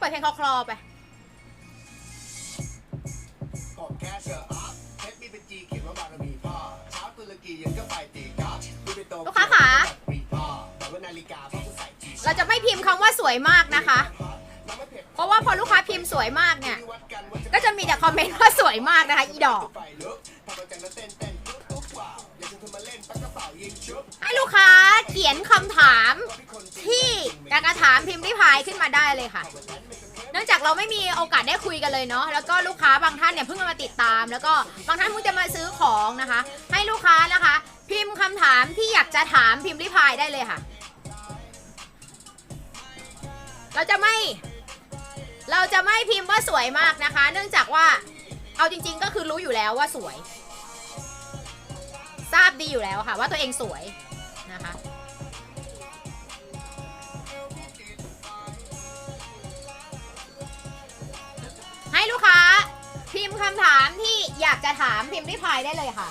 ปิดเพลงคลอๆไปกดแค่เชอร์อัพเพชรบีเป็นจีเขียนว่าบารมีพ่อเช้าตุรกียังก็ไปตีกอล์ฟดูเป็นโตลูกค้าขา ปีพ่อแต่ว่านาฬิกาพ่อผู้ใส่จีเราจะไม่พิมพ์คำว่าสวยมากนะคะน้ำไม่เผ็ดเพราะว่าพอลูกค้าพิมพ์สวยมากเนี่ยวัดกันว่าจะก็จะมีแต่คอมเมนต์ว่าสวยมากนะคะอีดอก ไฟลุกทำมาจากนั้นเต้นเต้นตุ๊บตุ๊บว้าวอยากจะเธอมาเล่นปักกระเป๋ายิงชุบ ให้ลูกค้าเขียนคำถามที่อยากจะถามพิมพ์ริพายขึ้นมาได้เลยค่ะ เนื่องจากเราไม่มีโอกาสได้คุยกันเลยเนาะแล้วก็ลูกค้าบางท่านเนี่ยเพิ่งมาติดตาม แล้วก็บางท่านเพิ่งจะมาซื้อของนะคะ ให้ลูกค้านะคะ พิมพ์คำถามที่อยากจะถามพิมพ์ริพายได้เลยค่ะ เราจะไม่เราจะไม่พิมพ์ว่าสวยมากนะคะ เนื่องจากว่าเอาจริง ๆ ก็คือรู้อยู่แล้วว่าสวย ทราบดีอยู่แล้วค่ะ ว่าตัวเองสวย ลูกค้า พิมพ์คำถามที่อยากจะถามพิมพ์ริพายได้เลยค่ะ